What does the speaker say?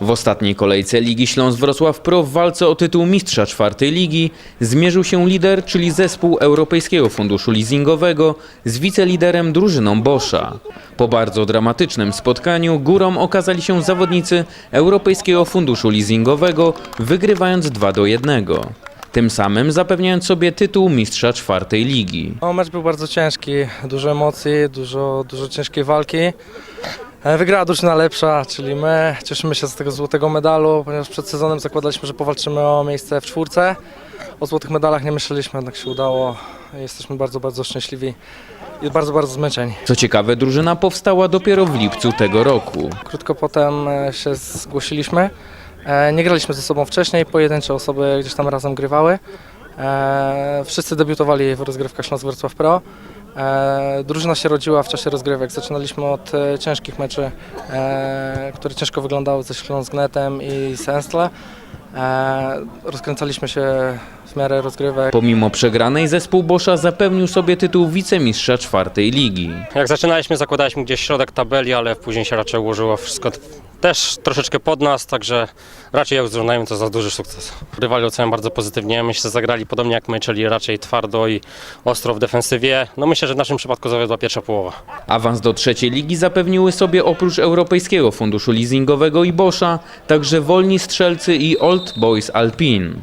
W ostatniej kolejce Ligi Śląsk-Wrocław Pro w walce o tytuł mistrza czwartej ligi zmierzył się lider, czyli zespół Europejskiego Funduszu Leasingowego z wiceliderem drużyną Boscha. Po bardzo dramatycznym spotkaniu górą okazali się zawodnicy Europejskiego Funduszu Leasingowego, wygrywając 2 do 1. Tym samym zapewniając sobie tytuł mistrza czwartej ligi. No, mecz był bardzo ciężki, dużo emocji, dużo, dużo ciężkiej walki. E, Wygrała drużyna lepsza, czyli my. Cieszymy się z tego złotego medalu, ponieważ przed sezonem zakładaliśmy, że powalczymy o miejsce w czwórce. O złotych medalach nie myśleliśmy, jednak się udało. Jesteśmy bardzo, bardzo szczęśliwi i bardzo, bardzo zmęczeni. Co ciekawe, drużyna powstała dopiero w lipcu tego roku. Krótko potem e, się zgłosiliśmy. E, Nie graliśmy ze sobą wcześniej, pojedyncze osoby gdzieś tam razem grywały. E, Wszyscy debiutowali w rozgrywkach Śląsk Wrocław Pro. E, Drużyna się rodziła w czasie rozgrywek. Zaczynaliśmy od e, ciężkich meczy, e, które ciężko wyglądały ze Śląsknetem i Senstle. E, Rozkręcaliśmy się w miarę rozgrywek. Pomimo przegranej zespół Boscha zapewnił sobie tytuł wicemistrza czwartej ligi. Jak zaczynaliśmy, zakładaliśmy gdzieś środek tabeli, ale później się raczej ułożyło wszystko też troszeczkę pod nas, także raczej jak uznajemy to za duży sukces. Rywali oceniam bardzo pozytywnie, myślę, że zagrali podobnie jak my, czyli raczej twardo i ostro w defensywie. No myślę, że w naszym przypadku zawiodła pierwsza połowa. Awans do trzeciej ligi zapewniły sobie oprócz Europejskiego Funduszu Leasingowego i Boscha także Wolni Strzelcy i Old Boys Alpin.